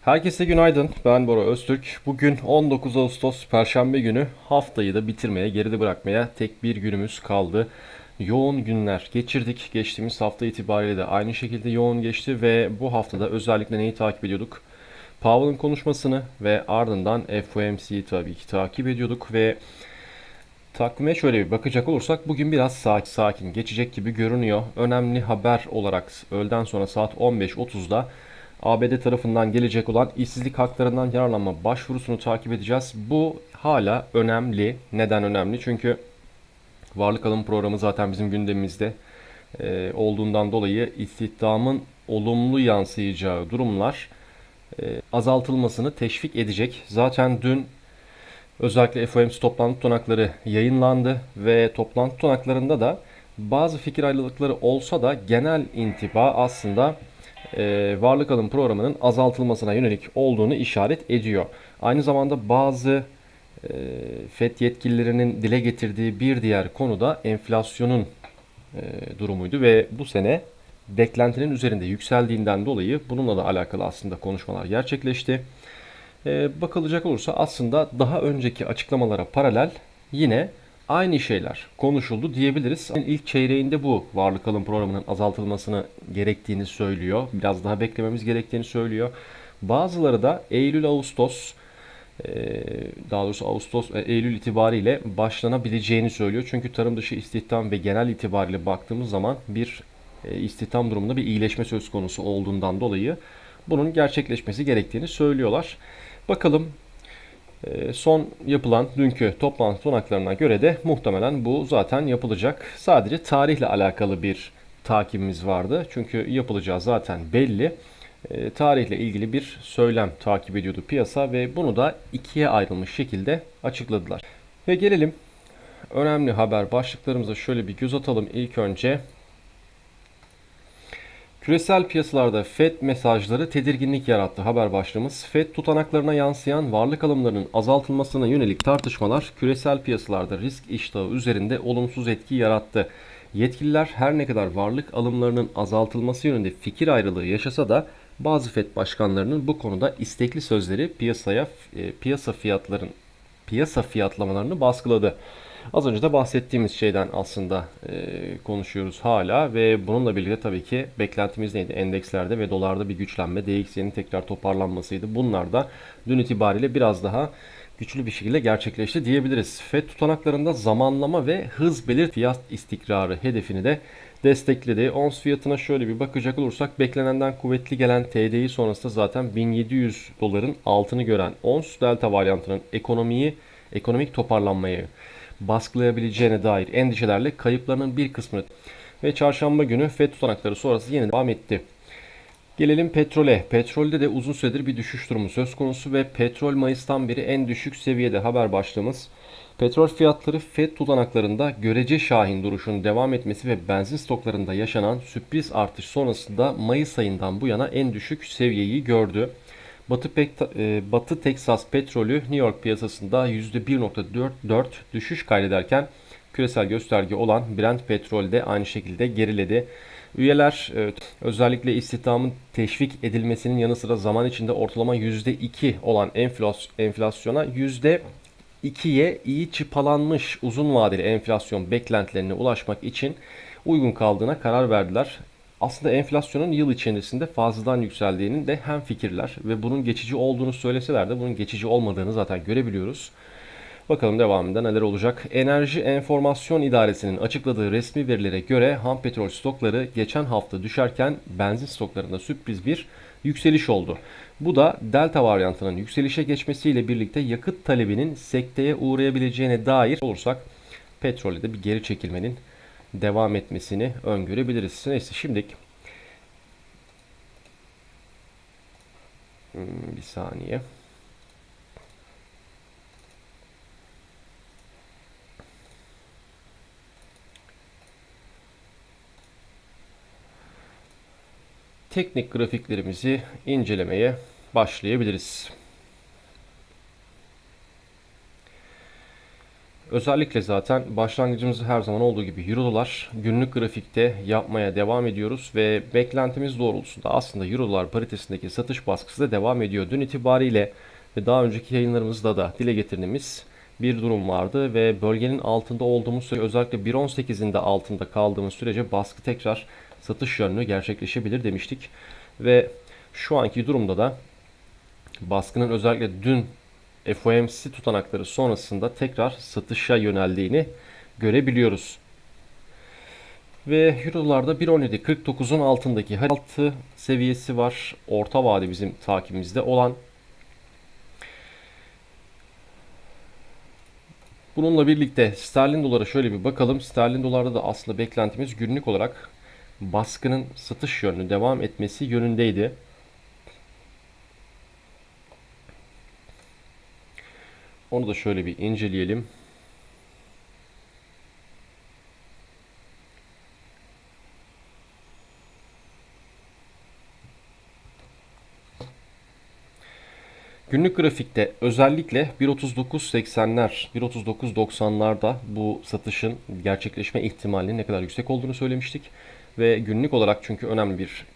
Herkese günaydın. Ben Bora Öztürk. Bugün 19 Ağustos Perşembe günü haftayı da bitirmeye, geride bırakmaya tek bir günümüz kaldı. Yoğun günler geçirdik. Geçtiğimiz hafta itibariyle de aynı şekilde yoğun geçti ve bu haftada özellikle neyi takip ediyorduk? Powell'ın konuşmasını ve ardından FOMC'yi tabii ki takip ediyorduk ve Takvime şöyle bir bakacak olursak bugün biraz sakin sakin geçecek gibi görünüyor. Önemli haber olarak öğleden sonra saat 15.30'da ABD tarafından gelecek olan işsizlik haklarından yararlanma başvurusunu takip edeceğiz. Bu hala önemli. Neden önemli? Çünkü varlık alım programı zaten bizim gündemimizde e, olduğundan dolayı istihdamın olumlu yansıyacağı durumlar e, azaltılmasını teşvik edecek. Zaten dün Özellikle FOMC toplantı tutanakları yayınlandı ve toplantı tutanaklarında da bazı fikir ayrılıkları olsa da genel intiba aslında e, varlık alım programının azaltılmasına yönelik olduğunu işaret ediyor. Aynı zamanda bazı e, FED yetkililerinin dile getirdiği bir diğer konu da enflasyonun e, durumuydu ve bu sene beklentinin üzerinde yükseldiğinden dolayı bununla da alakalı aslında konuşmalar gerçekleşti e, bakılacak olursa aslında daha önceki açıklamalara paralel yine aynı şeyler konuşuldu diyebiliriz. İlk çeyreğinde bu varlık alım programının azaltılmasını gerektiğini söylüyor. Biraz daha beklememiz gerektiğini söylüyor. Bazıları da Eylül-Ağustos daha doğrusu Ağustos Eylül itibariyle başlanabileceğini söylüyor. Çünkü tarım dışı istihdam ve genel itibariyle baktığımız zaman bir istihdam durumunda bir iyileşme söz konusu olduğundan dolayı bunun gerçekleşmesi gerektiğini söylüyorlar. Bakalım e, son yapılan dünkü toplantı sonaklarına göre de muhtemelen bu zaten yapılacak. Sadece tarihle alakalı bir takibimiz vardı. Çünkü yapılacağı zaten belli. E, tarihle ilgili bir söylem takip ediyordu piyasa ve bunu da ikiye ayrılmış şekilde açıkladılar. Ve gelelim önemli haber başlıklarımıza şöyle bir göz atalım ilk önce. Küresel piyasalarda FED mesajları tedirginlik yarattı haber başlığımız. FED tutanaklarına yansıyan varlık alımlarının azaltılmasına yönelik tartışmalar küresel piyasalarda risk iştahı üzerinde olumsuz etki yarattı. Yetkililer her ne kadar varlık alımlarının azaltılması yönünde fikir ayrılığı yaşasa da bazı FED başkanlarının bu konuda istekli sözleri piyasaya e, piyasa fiyatların piyasa fiyatlamalarını baskıladı. Az önce de bahsettiğimiz şeyden aslında e, konuşuyoruz hala ve bununla birlikte tabii ki beklentimiz neydi? Endekslerde ve dolarda bir güçlenme, DXY'nin tekrar toparlanmasıydı. Bunlar da dün itibariyle biraz daha güçlü bir şekilde gerçekleşti diyebiliriz. FED tutanaklarında zamanlama ve hız belir fiyat istikrarı hedefini de destekledi. Ons fiyatına şöyle bir bakacak olursak beklenenden kuvvetli gelen TDI sonrasında zaten 1700 doların altını gören ons delta varyantının ekonomiyi ekonomik toparlanmayı baskılayabileceğine dair endişelerle kayıplarının bir kısmını ve çarşamba günü FED tutanakları sonrası yine devam etti. Gelelim petrole. Petrolde de uzun süredir bir düşüş durumu söz konusu ve petrol Mayıs'tan beri en düşük seviyede haber başlığımız. Petrol fiyatları FED tutanaklarında görece şahin duruşun devam etmesi ve benzin stoklarında yaşanan sürpriz artış sonrasında Mayıs ayından bu yana en düşük seviyeyi gördü. Batı, e, Batı Teksas petrolü New York piyasasında %1.44 düşüş kaydederken küresel gösterge olan Brent petrol de aynı şekilde geriledi. Üyeler e, özellikle istihdamın teşvik edilmesinin yanı sıra zaman içinde ortalama %2 olan enflasyona %2'ye iyi çıpalanmış uzun vadeli enflasyon beklentilerine ulaşmak için uygun kaldığına karar verdiler aslında enflasyonun yıl içerisinde fazladan yükseldiğinin de hem fikirler ve bunun geçici olduğunu söyleseler de bunun geçici olmadığını zaten görebiliyoruz. Bakalım devamında neler olacak. Enerji Enformasyon İdaresi'nin açıkladığı resmi verilere göre ham petrol stokları geçen hafta düşerken benzin stoklarında sürpriz bir yükseliş oldu. Bu da delta varyantının yükselişe geçmesiyle birlikte yakıt talebinin sekteye uğrayabileceğine dair olursak petrolde de bir geri çekilmenin devam etmesini öngörebiliriz. Neyse şimdi hmm, bir saniye. Teknik grafiklerimizi incelemeye başlayabiliriz. Özellikle zaten başlangıcımızı her zaman olduğu gibi Euro dolar günlük grafikte yapmaya devam ediyoruz ve beklentimiz doğrultusunda aslında Euro dolar paritesindeki satış baskısı da devam ediyor. Dün itibariyle ve daha önceki yayınlarımızda da dile getirdiğimiz bir durum vardı ve bölgenin altında olduğumuz süre özellikle 1.18'in de altında kaldığımız sürece baskı tekrar satış yönlü gerçekleşebilir demiştik. Ve şu anki durumda da baskının özellikle dün FOMC tutanakları sonrasında tekrar satışa yöneldiğini görebiliyoruz. Ve Euro'larda 1.17.49'un altındaki altı seviyesi var. Orta vade bizim takibimizde olan. Bununla birlikte sterlin dolara şöyle bir bakalım. Sterlin dolarda da aslında beklentimiz günlük olarak baskının satış yönlü devam etmesi yönündeydi. Onu da şöyle bir inceleyelim. Günlük grafikte özellikle 1.39.80'ler, 1.39.90'larda bu satışın gerçekleşme ihtimalinin ne kadar yüksek olduğunu söylemiştik. Ve günlük olarak çünkü önemli bir